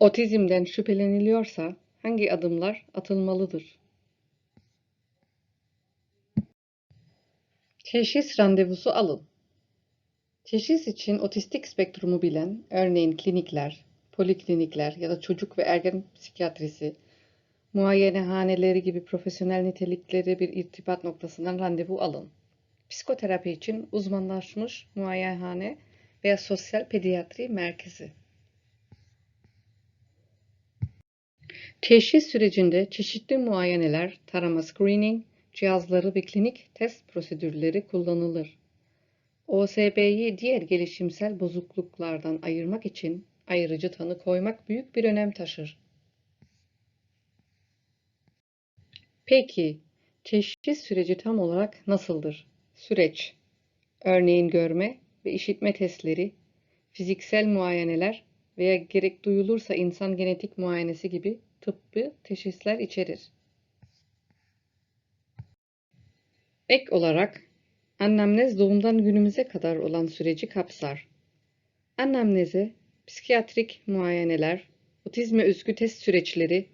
Otizmden şüpheleniliyorsa hangi adımlar atılmalıdır? Teşhis randevusu alın. Teşhis için otistik spektrumu bilen, örneğin klinikler, poliklinikler ya da çocuk ve ergen psikiyatrisi, muayenehaneleri gibi profesyonel nitelikleri bir irtibat noktasından randevu alın. Psikoterapi için uzmanlaşmış muayenehane veya sosyal pediatri merkezi. Teşhis sürecinde çeşitli muayeneler, tarama screening cihazları ve klinik test prosedürleri kullanılır. OSB'yi diğer gelişimsel bozukluklardan ayırmak için ayrıcı tanı koymak büyük bir önem taşır. Peki, teşhis süreci tam olarak nasıldır? Süreç, örneğin görme ve işitme testleri, fiziksel muayeneler veya gerek duyulursa insan genetik muayenesi gibi tıbbi teşhisler içerir. Ek olarak annemnez doğumdan günümüze kadar olan süreci kapsar. Annemneze psikiyatrik muayeneler, otizme özgü test süreçleri,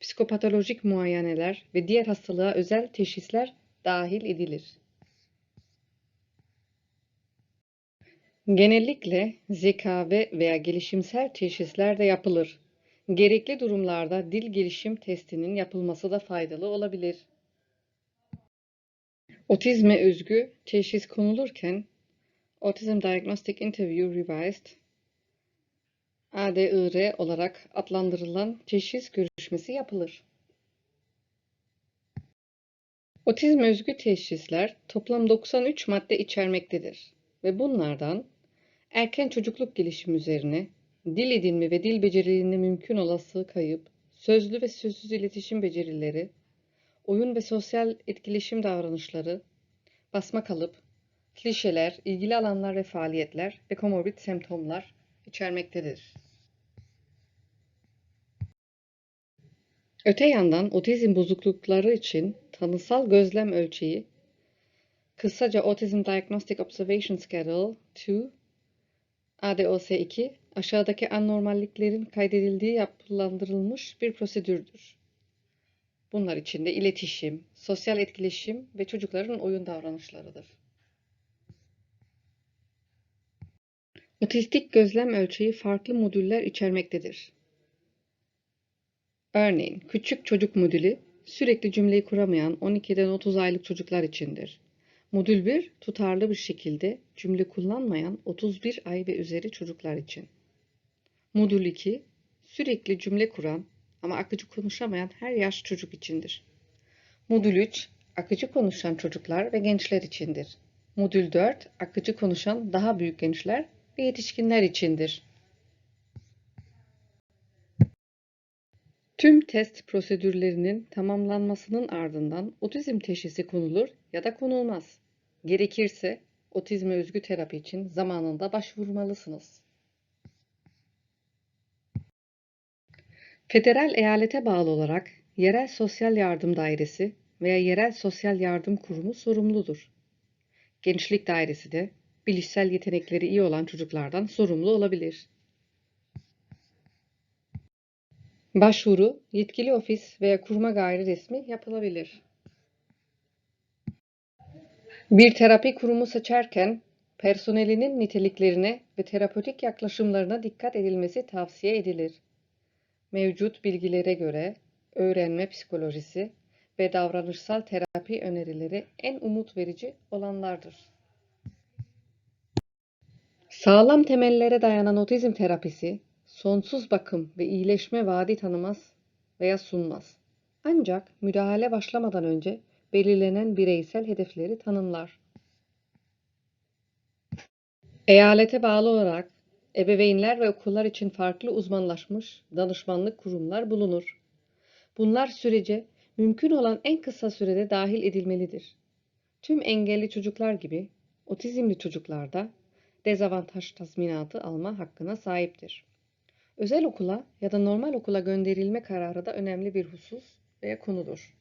psikopatolojik muayeneler ve diğer hastalığa özel teşhisler dahil edilir. Genellikle ZKV veya gelişimsel teşhisler de yapılır. Gerekli durumlarda dil gelişim testinin yapılması da faydalı olabilir. Otizme özgü teşhis konulurken Autism Diagnostic Interview Revised ADIR olarak adlandırılan teşhis görüşmesi yapılır. Otizm özgü teşhisler toplam 93 madde içermektedir ve bunlardan erken çocukluk gelişimi üzerine dil edinme ve dil becerilerinde mümkün olası kayıp, sözlü ve sözsüz iletişim becerileri, oyun ve sosyal etkileşim davranışları, basma kalıp, klişeler, ilgili alanlar ve faaliyetler ve komorbid semptomlar içermektedir. Öte yandan otizm bozuklukları için tanısal gözlem ölçeği, kısaca Autism Diagnostic Observation Schedule 2, ADOS-2, aşağıdaki anormalliklerin kaydedildiği yapılandırılmış bir prosedürdür. Bunlar içinde iletişim, sosyal etkileşim ve çocukların oyun davranışlarıdır. Otistik gözlem ölçeği farklı modüller içermektedir. Örneğin küçük çocuk modülü sürekli cümleyi kuramayan 12'den 30 aylık çocuklar içindir. Modül 1 tutarlı bir şekilde cümle kullanmayan 31 ay ve üzeri çocuklar için. Modül 2 sürekli cümle kuran ama akıcı konuşamayan her yaş çocuk içindir. Modül 3 akıcı konuşan çocuklar ve gençler içindir. Modül 4 akıcı konuşan daha büyük gençler ve yetişkinler içindir. Tüm test prosedürlerinin tamamlanmasının ardından otizm teşhisi konulur ya da konulmaz. Gerekirse otizme özgü terapi için zamanında başvurmalısınız. Federal eyalete bağlı olarak Yerel Sosyal Yardım Dairesi veya Yerel Sosyal Yardım Kurumu sorumludur. Gençlik Dairesi de bilişsel yetenekleri iyi olan çocuklardan sorumlu olabilir. Başvuru yetkili ofis veya kuruma gayri resmi yapılabilir. Bir terapi kurumu seçerken personelinin niteliklerine ve terapötik yaklaşımlarına dikkat edilmesi tavsiye edilir. Mevcut bilgilere göre öğrenme psikolojisi ve davranışsal terapi önerileri en umut verici olanlardır. Sağlam temellere dayanan otizm terapisi sonsuz bakım ve iyileşme vaadi tanımaz veya sunmaz. Ancak müdahale başlamadan önce belirlenen bireysel hedefleri tanımlar. Eyalete bağlı olarak ebeveynler ve okullar için farklı uzmanlaşmış danışmanlık kurumlar bulunur. Bunlar sürece mümkün olan en kısa sürede dahil edilmelidir. Tüm engelli çocuklar gibi otizmli çocuklar da dezavantaj tazminatı alma hakkına sahiptir. Özel okula ya da normal okula gönderilme kararı da önemli bir husus veya konudur.